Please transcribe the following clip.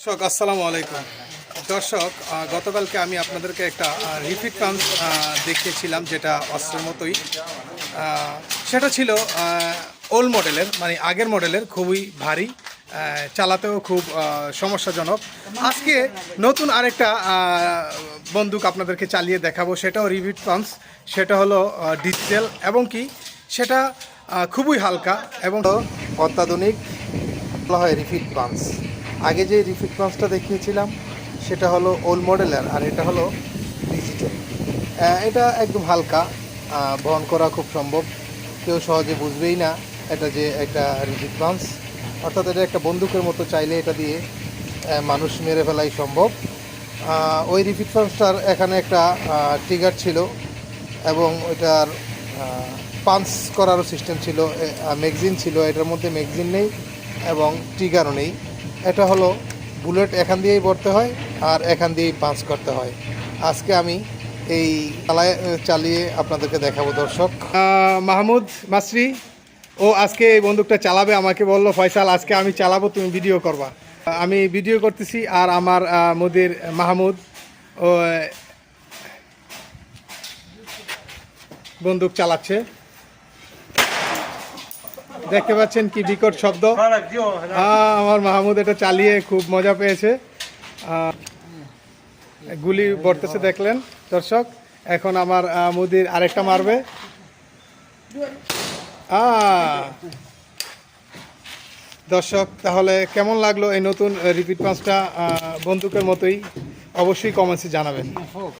দর্শক, আসসালামু আলাইকুম। দর্শক গতকালকে আমি আপনাদেরকে একটা রিপিট পাম্প দেখিয়েছিলাম যেটা অস্ত্রের মতোই। সেটা ছিল ওল্ড মডেলের মানে আগের মডেলের খুবই ভারী চালাতেও খুব সমস্যাজনক। আজকে নতুন আরেকটা বন্দুক আপনাদেরকে চালিয়ে দেখাবো, সেটাও রিপিট পাম্প সেটা হলো ডিজিটাল এবং কি, সেটা খুবই হালকা এবং অত্যাধুনিক হয় রিফিট পাঞ্চ আগে যে রিফিট পাঞ্চটা দেখিয়েছিলাম, সেটা হলো ওল্ড মডেলের আর এটা হলো ডিজিটাল এটা একদম হালকা বহন করা খুব সম্ভব। কেউ সহজে বুঝবেই না এটা যে একটা রিফিট পাঞ্চ অর্থাৎ এটা একটা বন্দুকের মতো চাইলে এটা দিয়ে মানুষ মেরে ফেলাই সম্ভব। ওই রিফিট পাঞ্চটার এখানে একটা ট্রিগার ছিল, এবং ওইটার পাঞ্চ করারও সিস্টেম ছিল ম্যাগজিন ছিল, এটার মধ্যে ম্যাগজিন নেই, এবং ট্রিগারও নেই। এটা হলো বুলেট, এখান দিয়েই ভরতে হয় আর এখান দিয়েই পাঞ্চ করতে হয়। আজকে আমি এই চালায় চালিয়ে আপনাদেরকে দেখাবো, দর্শক। মাহমুদ মাসরি, ও আজকে এই বন্দুকটা চালাবে, আমাকে বলল, ফয়সাল, আজকে আমি চালাবো, তুমি ভিডিও করবা। আমি ভিডিও করতেছি আর আমার মুদির মাহমুদ, ও বন্দুক চালাচ্ছে। দেখতে পাচ্ছেন কি বিকট শব্দ। আহ, আমার মাহমুদ এটা চালিয়ে খুব মজা পেয়েছে। গুলি বর্তেছে দেখলেন দর্শক। এখন আমার মুদির আরেকটা মারবে। দর্শক তাহলে কেমন লাগল এই নতুন রিপিট পাঁচটা বন্দুকের মতোই? অবশ্যই কমেন্টসে জানাবেন।